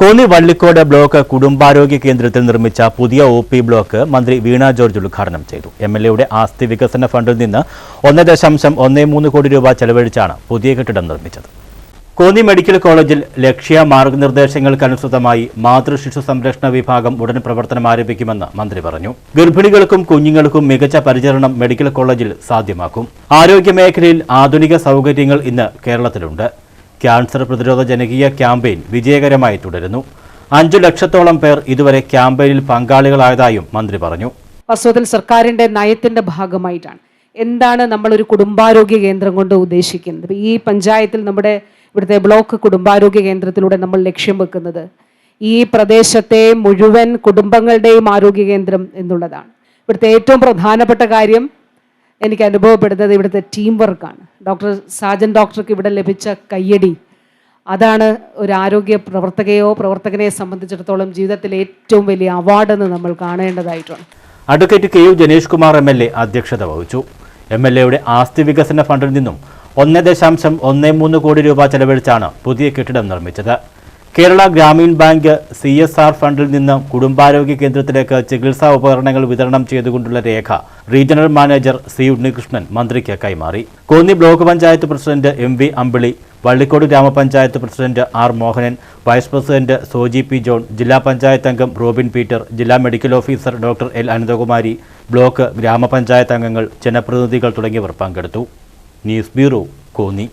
Konni Vallicode block കുടുംബാരോഗ്യ കേന്ദ്രത്തിൽ നിർമ്മിച്ച പുതിയ ഒ പി ബ്ലോക്ക് മന്ത്രി വീണ ജോർജ് ഉദ്ഘാടനം ചെയ്തു. എം എൽ എയുടെ ആസ്തി വികസന ഫണ്ടിൽ നിന്ന് ഒന്ന് ദശാംശം ഒന്ന് മൂന്ന് കോടി രൂപ ചെലവഴിച്ചാണ് പുതിയ കെട്ടിടം നിർമ്മിച്ചത്. കോന്നി മെഡിക്കൽ കോളേജിൽ ലക്ഷ്യ മാർഗനിർദ്ദേശങ്ങൾക്കനുസൃതമായി മാതൃശിശു സംരക്ഷണ വിഭാഗം ഉടൻ പ്രവർത്തനം ആരംഭിക്കുമെന്ന് മന്ത്രി പറഞ്ഞു. ഗർഭിണികൾക്കും കുഞ്ഞുങ്ങൾക്കും മികച്ച പരിചരണം മെഡിക്കൽ കോളേജിൽ സാധ്യമാക്കും. ആരോഗ്യ മേഖലയിൽ ആധുനിക സൗകര്യങ്ങൾ ഇന്ന് കേരളത്തിലുണ്ട്. ക്യാൻസർ പ്രതിരോധ ജനകീയ ക്യാമ്പയിൻ വിജയകരമായി തുടരുന്നു. അഞ്ചു ലക്ഷത്തോളം പേർ ഇതുവരെ ക്യാമ്പയിനിൽ പങ്കാളികളായതായും മന്ത്രി പറഞ്ഞു. വാസ്തവത്തിൽ സർക്കാരിന്റെ നയത്തിന്റെ ഭാഗമായിട്ടാണ്. എന്താണ് നമ്മൾ ഒരു കുടുംബാരോഗ്യ കേന്ദ്രം കൊണ്ട് ഉദ്ദേശിക്കുന്നത്? ഈ പഞ്ചായത്തിൽ നമ്മുടെ ഇവിടുത്തെ ബ്ലോക്ക് കുടുംബാരോഗ്യ കേന്ദ്രത്തിലൂടെ നമ്മൾ ലക്ഷ്യം വെക്കുന്നത് ഈ പ്രദേശത്തെ മുഴുവൻ കുടുംബങ്ങളുടെയും ആരോഗ്യ കേന്ദ്രം എന്നുള്ളതാണ്. ഇവിടുത്തെ ഏറ്റവും പ്രധാനപ്പെട്ട കാര്യം എനിക്ക് അനുഭവപ്പെടുന്നത് ഇവിടുത്തെ ടീം വർക്കാണ് ഡോക്ടർ സാജൻ ഡോക്ടർക്ക് ഇവിടെ ലഭിച്ച കയ്യടി. അതാണ് ഒരു ആരോഗ്യ പ്രവർത്തകയോ പ്രവർത്തകനെ സംബന്ധിച്ചിടത്തോളം ജീവിതത്തിലെ ഏറ്റവും വലിയ അവാർഡെന്ന് നമ്മൾ കാണേണ്ടതായിട്ടുണ്ട്. Advocate K U Janeesh Kumar M L A അധ്യക്ഷത വഹിച്ചു. എം എൽ എയുടെ ആസ്തി വികസന ഫണ്ടിൽ നിന്നും ഒന്ന് ദശാംശം ഒന്ന് മൂന്ന് കോടി രൂപ ചെലവഴിച്ചാണ് പുതിയ കെട്ടിടം നിർമ്മിച്ചത്. Kerala Gramin bank C S R ഫണ്ടിൽ നിന്ന് കുടുംബാരോഗ്യ കേന്ദ്രത്തിലേക്ക് ചികിത്സാ ഉപകരണങ്ങൾ വിതരണം ചെയ്തുകൊണ്ടുള്ള Rekha regional manager C Unnikrishnan മന്ത്രിക്ക് കൈമാറി. Konni block panchayat president M V Ambili Vallicode ഗ്രാമപഞ്ചായത്ത് president R Mohanan vice president Soji P John ജില്ലാ പഞ്ചായത്ത് അംഗം റോബിൻ പീറ്റർ ജില്ലാ medical officer doctor L Ananthakumari block ഗ്രാമപഞ്ചായത്ത് അംഗങ്ങൾ ജനപ്രതിനിധികൾ തുടങ്ങിയവർ പങ്കെടുത്തു. News bureau Konni.